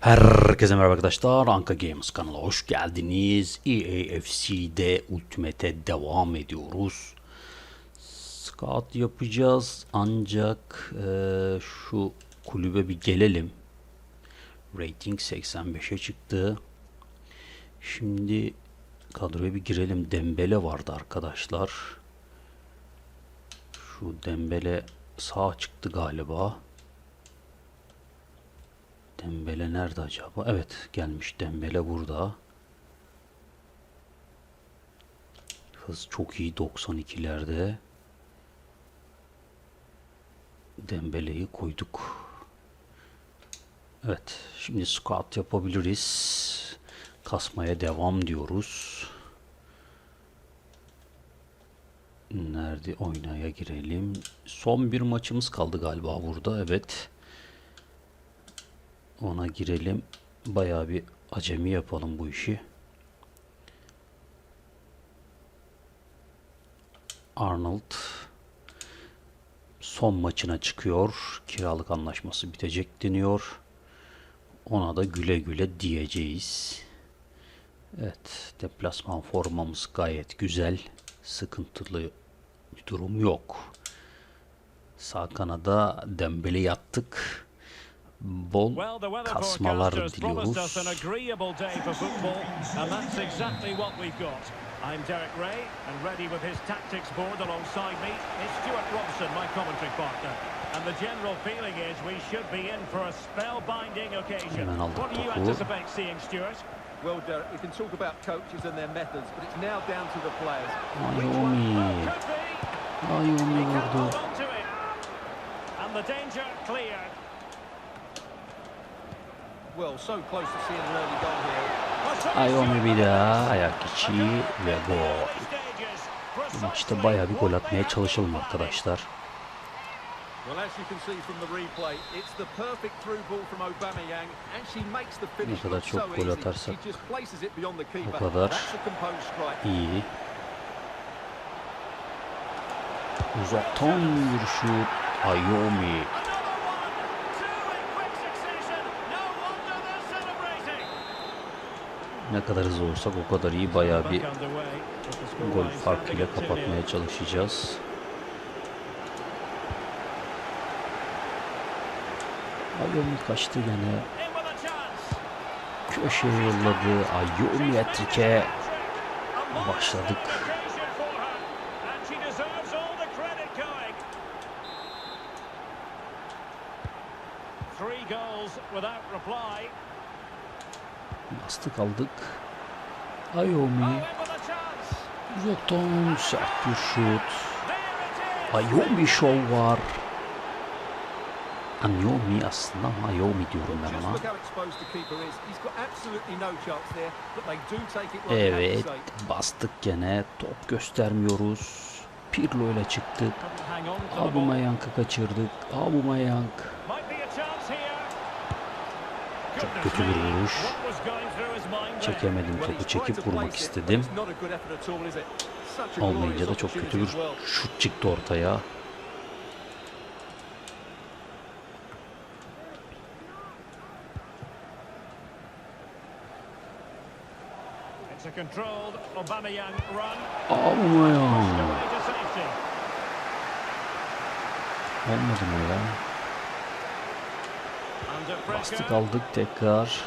Herkese merhaba arkadaşlar. Anka Games kanalına hoş geldiniz. EAFC'de Ultimate'e devam ediyoruz. Scout yapacağız ancak eee, şu kulübe bir gelelim. Rating 85'e çıktı. Şimdi kadroya bir girelim. Dembele vardı arkadaşlar. Şu Dembele sağ çıktı galiba. Dembele nerede acaba? Evet gelmiş Dembele burada. Hız çok iyi 92'lerde. Dembele'yi koyduk. Evet şimdi squat yapabiliriz. Kasmaya devam diyoruz. Nerede oynaya girelim. Son bir maçımız kaldı galiba burada. Evet. Ona girelim. Bayağı bir acemi yapalım bu işi. Arnold son maçına çıkıyor. Kiralık anlaşması bitecek deniyor. Ona da güle güle diyeceğiz. Evet, deplasman formamız gayet güzel. Sıkıntılı bir durum yok. Sağ kanada Dembele yattık. Bol Well, the weather kasmalar forecasters promised us diliyoruz. an agreeable day for football, and that's exactly what we've got. I'm Derek Ray, and ready with his tactics board alongside me is Stuart Robson, my commentary partner. And the general feeling is we should be in for a spellbinding occasion. What do you anticipate seeing, Stuart? Well, Derek, we can talk about coaches and their methods, but it's now down to the players. Ayomi. Oh, could be. Ayomi vurdu. hold on to it. And the danger cleared. Ayomi bir daha ayak içi ve gol. Bu maçta bayağı bir gol atmaya çalışalım arkadaşlar. Finish kadar çok gol atarsak keeper. kadar. İyi. Uzaktan bir şut. Ayomi. Ne kadar hızlı olursak o kadar iyi. Bayağı bir gol farkıyla kapatmaya çalışacağız. Ayomi kaçtı gene. Köşeye yolladı. Ayomi etrike. Başladık. Three goals without reply. Bastık aldık. Ayomi. Uzaktan sert bir şut. Ayomi şov var. Ayomi aslında ama Ayomi diyorum ben have Evet bastık gene. Top göstermiyoruz. Pirlo ile çıktık. Abumayang'ı kaçırdık. Abumayang. Might be a chance here. Çok kötü bir vuruş. Çekemedim topu çekip vurmak istedim. Olmayınca da çok kötü bir şut çıktı ortaya. Aubameyang. Olmadı mı ya? Bastık aldık tekrar.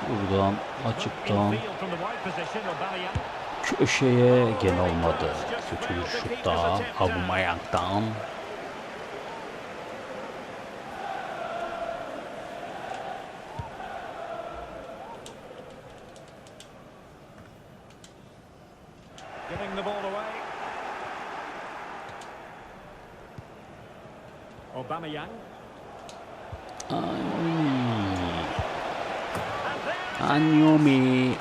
Şuradan açıktan köşeye gene olmadı. Kötü bir şut daha Abumayang'dan. Giving the ball away. Aubameyang. Anyomi. Anyomi,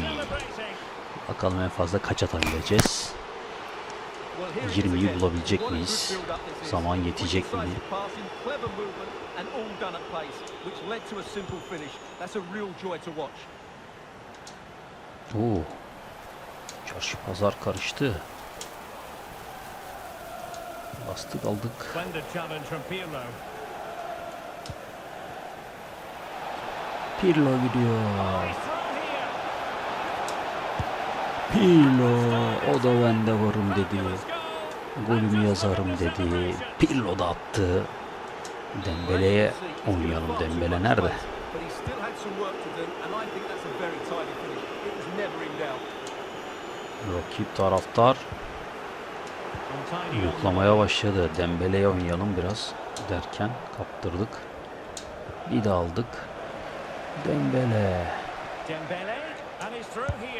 Celebrating. Bakalım en fazla kaç atabileceğiz. Well, here it is 20'yi again. bulabilecek miyiz? Zaman yetecek mi? Oo. Çarşı pazar karıştı. Bastık aldık. Pirlo gidiyor. Pirlo o da ben de varım dedi. Golümü yazarım dedi. Pirlo da attı. Dembele'ye oynayalım. Dembele nerede? Rakip taraftar yuklamaya başladı. Dembele'ye oynayalım biraz derken kaptırdık. Bir de aldık. Dembele. Dembele, and he's through here.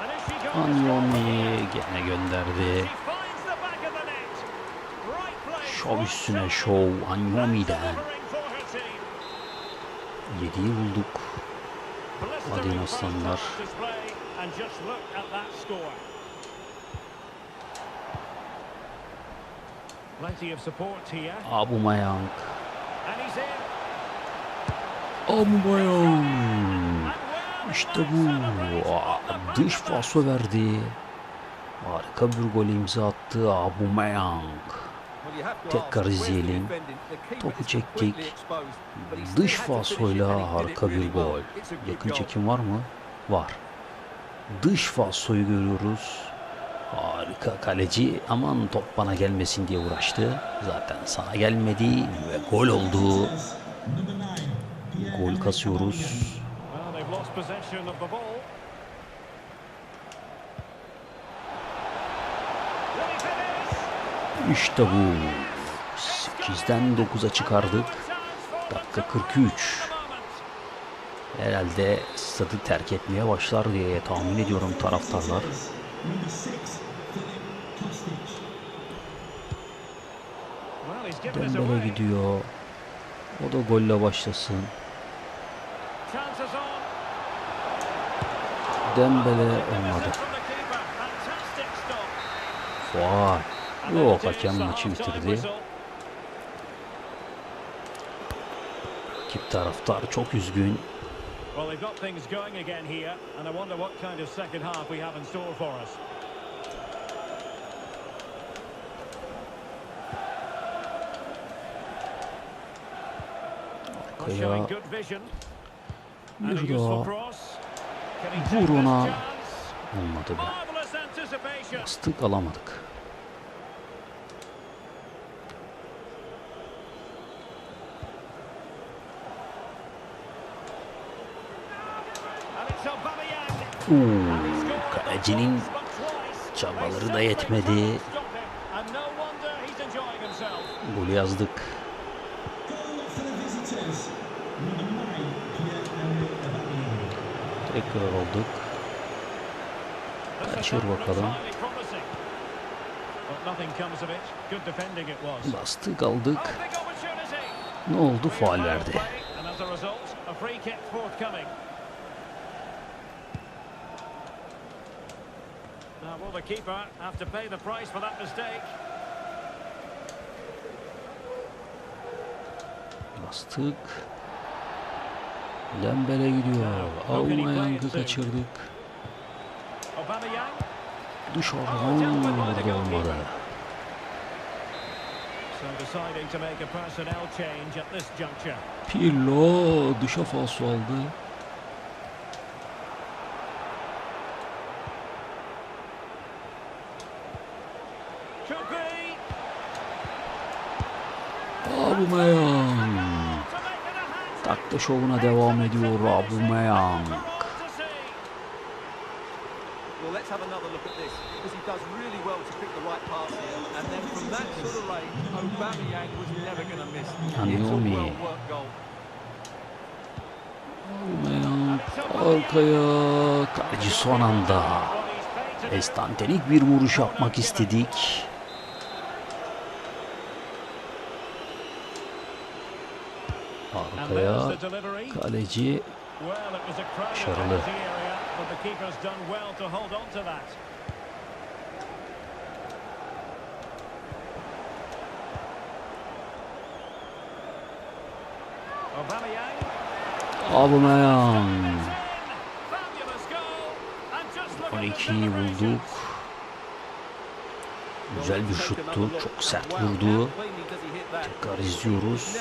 And if she goes, Anyomi gene gönderdi. she finds the back 7'yi bulduk. Adem Aslanlar. Abumayang. Abumayang. İşte bu. Dış faso verdi. Harika bir gol imza attı Abumayang. Tekrar izleyelim. Topu çektik. Dış fasoyla harika bir gol. Yakın çekim var mı? Var. Dış fasoyu görüyoruz. Harika kaleci. Aman top bana gelmesin diye uğraştı. Zaten sana gelmedi ve gol oldu. Gol kasıyoruz. Well, they've lost possession of the ball. Will he finish? İşte bu. 8'den 9'a çıkardık. Dakika 43. Herhalde stadı terk etmeye başlar diye tahmin ediyorum taraftarlar. Dembele gidiyor. O da golle başlasın. Dembele olmadı. from Yok hakem maçı bitirdi. Rakip taraftar çok üzgün. Well, they've got things going again here, and I wonder what kind of second half we have in store for us. Well, Arkaya showing good vision. And a bir useful daha cross. Can he vur take this ona. chance? olmadı be. Marvellous anticipation. Bastık alamadık. And it's Aubameyang. Oo, kalecinin çabaları da yetmedi. Golü yazdık. Tekrar olduk. Kaçır bakalım. Bastık aldık. Ne oldu? Faal verdi. play, And as a result, a free kick forthcoming. Now, will the keeper have to pay the price for that mistake? Bastık. Dembele gidiyor. Aubameyang'ı kaçırdık. Dışarıdan at this juncture. Pirlo dışa falso aldı. Could be. Aubameyang. To make it a Takla şovuna devam ediyor Aubameyang. Well, let's have another look at this because he does really well to pick the right pass here. And then from that sort of range, Aubameyang was never going to miss. It's a Anyomi. well-worked goal. Aubameyang arkaya kaleci son anda estantenik bir vuruş yapmak istedik. And there's Arkaya the delivery. kaleci Well, it was a crowded Başarılı. penalty area, but the keeper's done well to hold on to that. Aubameyang. Aubameyang Fabulous goal. And just look at the 12'yi bulduk. Güzel bir şuttu. Çok sert vurdu. Tekrar izliyoruz.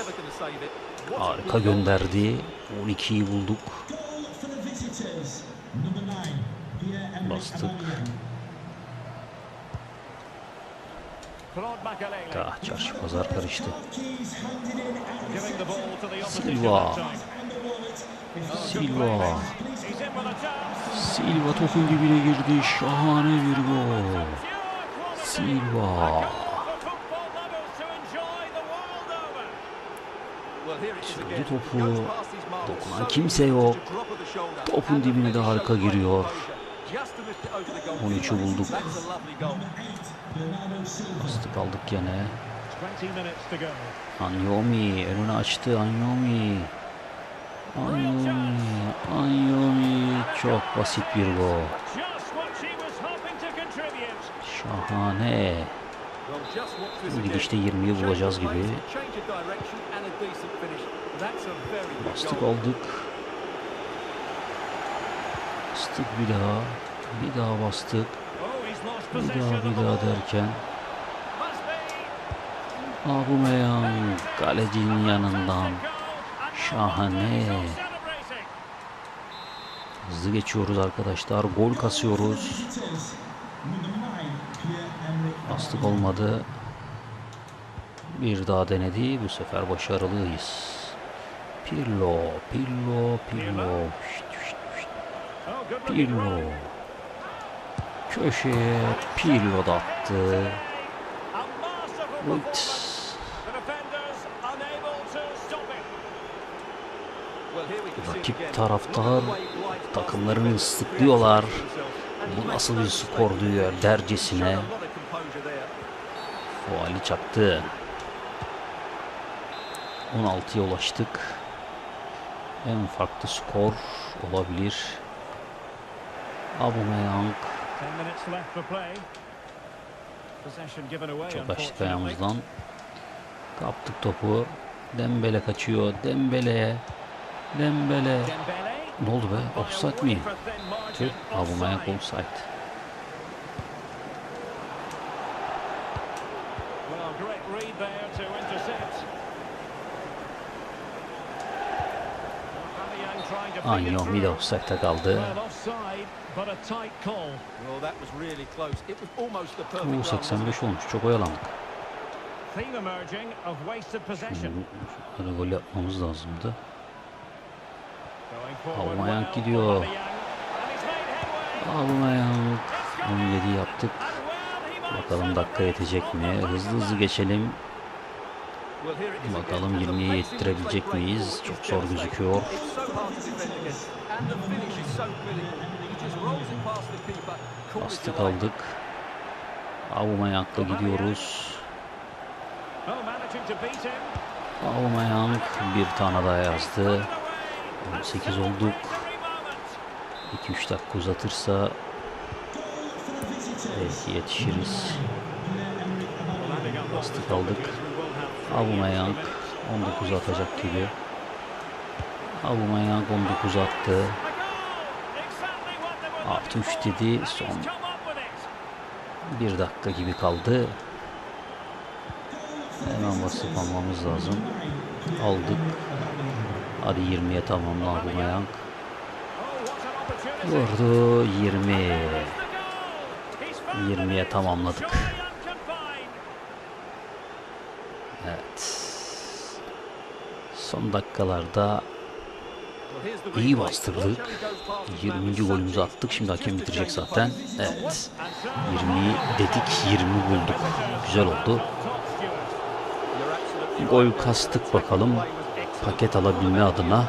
Harika gönderdi. 12'yi bulduk. Bastık. Ah, çarşı pazar karıştı. Silva. Silva. Silva topun dibine girdi. Şahane bir gol. Silva. Sürdü topu. Dokunan kimse yok. Topun dibine de harika giriyor. 13'ü bulduk. Bastık aldık gene. 20 minutes to go. Anyomi önünü açtı. Anyomi. Anyomi. Anyomi. Çok basit bir gol. Just what she was hoping to contribute. Şahane. Gidişte 20'yi bulacağız gibi. Bastık aldık. Bastık bir daha. Bir daha bastık. Bir daha bir daha derken. Aubameyang kalecinin yanından. Şahane. Hızlı geçiyoruz arkadaşlar. Gol kasıyoruz. Bastık olmadı. Bir daha denedi. Bu sefer başarılıyız. Pirlo, Pirlo, Pirlo. Şşt, şşt, şşt. Pirlo. Köşeye Pirlo da attı. A masterful Ut. performance. The defenders unable to stop it. Rakip taraftar takımlarını ıslıklıyorlar. Bu nasıl bir skor diyor dercesine. Fuali çaktı. 16'ya ulaştık. En farklı skor olabilir. Aubameyang 10 minutes left for play. Possession given away çok açtık ayağımızdan. Kaptık topu. Dembele kaçıyor. Dembele. Dembele. Ne oldu be? Offside mi? Tüh. Aubameyang offside. offside. Well, great read there to intercept. Aubameyang trying to feed it Anyomi de through. offside'da kaldı. Well, offside, but a tight call. Well, that was really close. It was almost the Bu run, wasn't it? 85 olmuş. Çok oyalandık. Böyle gol yapmamız lazımdı. Well, gidiyor. It's 17 yaptık. Bakalım dakika yetecek mi? Hızlı hızlı geçelim. Well, here it is Bakalım again. And the 20'ye pace in which yettirebilecek miyiz? Çok zor gözüküyor. It's so hard to defend against. And the finish is so clinical. He just rolls it past the keeper. Call it Bastık delay. aldık. Aubameyang'la gidiyoruz. Aubameyang bir tane daha yazdı. Put it away. 18 And olduk. victory moment. 2-3 dakika uzatırsa belki yetişiriz. Landing up Aubameyang extra minutes. 19 atacak gibi. Aubameyang 19 attı. A goal. Exactly what they were Artı looking 3 for. dedi. And Son he's come up with it. bir dakika gibi kaldı. Hemen basıp almamız lazım. Aldık. Hadi 20'ye tamamla Aubameyang. Vurdu 20. There's the goal. He's found 20'ye it. tamamladık. Evet. Son dakikalarda İyi bastırdık. 20. golümüzü attık. Şimdi hakem bitirecek zaten. Evet. 20 dedik. 20 bulduk. Güzel oldu. Gol kastık bakalım. Paket alabilme adına.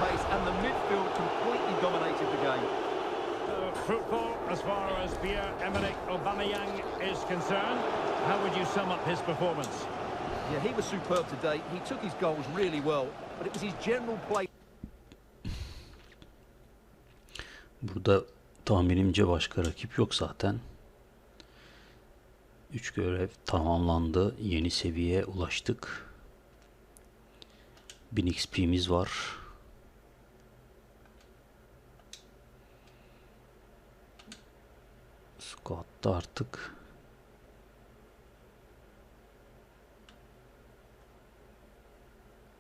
How would you sum up his performance? Yeah, he was superb today. He took his goals really well, but it was his general play Burada tahminimce başka rakip yok zaten. 3 görev tamamlandı. Yeni seviyeye ulaştık. 1000 XP'miz var. Squad'da artık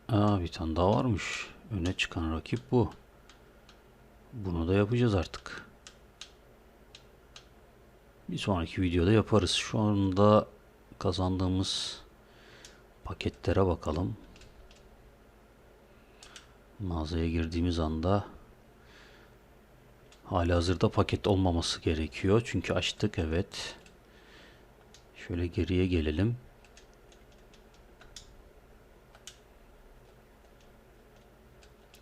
Aa bir tane daha varmış. Öne çıkan rakip bu. Bunu da yapacağız artık. Bir sonraki videoda yaparız. Şu anda kazandığımız paketlere bakalım. Mağazaya girdiğimiz anda hali hazırda paket olmaması gerekiyor. Çünkü açtık evet. Şöyle geriye gelelim.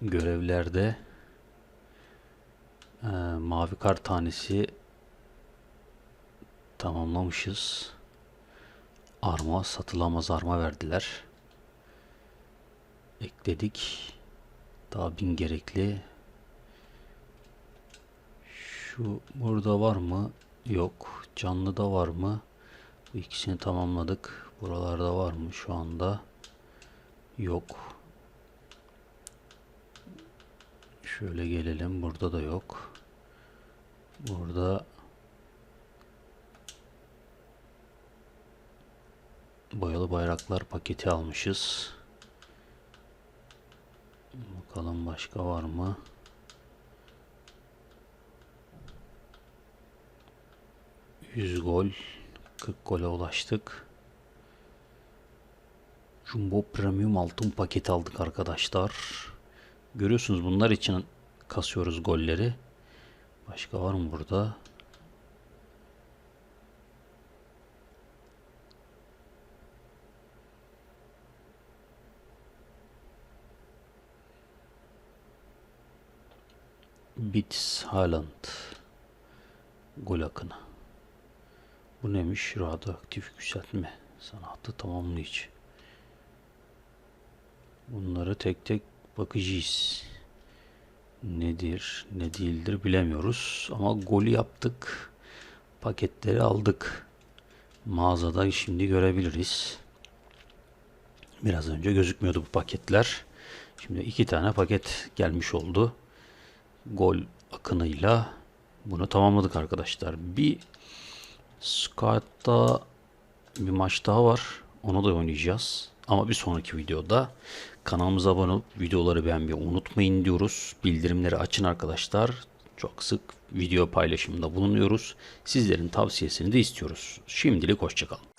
Görevlerde ee, mavi kar tanesi tamamlamışız. Arma satılamaz arma verdiler. Ekledik. Daha bin gerekli. Şu burada var mı? Yok. Canlı da var mı? Bu ikisini tamamladık. Buralarda var mı şu anda? Yok. Şöyle gelelim. Burada da yok. Burada boyalı bayraklar paketi almışız. Bakalım başka var mı? Yüz gol, 40 gole ulaştık. Jumbo Premium altın paket aldık arkadaşlar. Görüyorsunuz bunlar için kasıyoruz golleri. Başka var mı burada? Bits Haaland Gol akını Bu neymiş? Radyoaktif yükseltme sanatı tamamlayıcı Bunları tek tek bakacağız nedir ne değildir bilemiyoruz. Ama golü yaptık. Paketleri aldık. Mağazada şimdi görebiliriz. Biraz önce gözükmüyordu bu paketler. Şimdi iki tane paket gelmiş oldu. Gol akınıyla bunu tamamladık arkadaşlar. Bir Scott'ta bir maç daha var. Onu da oynayacağız. Ama bir sonraki videoda kanalımıza abone olup videoları beğenmeyi unutmayın diyoruz. Bildirimleri açın arkadaşlar. Çok sık video paylaşımında bulunuyoruz. Sizlerin tavsiyesini de istiyoruz. Şimdilik hoşçakalın.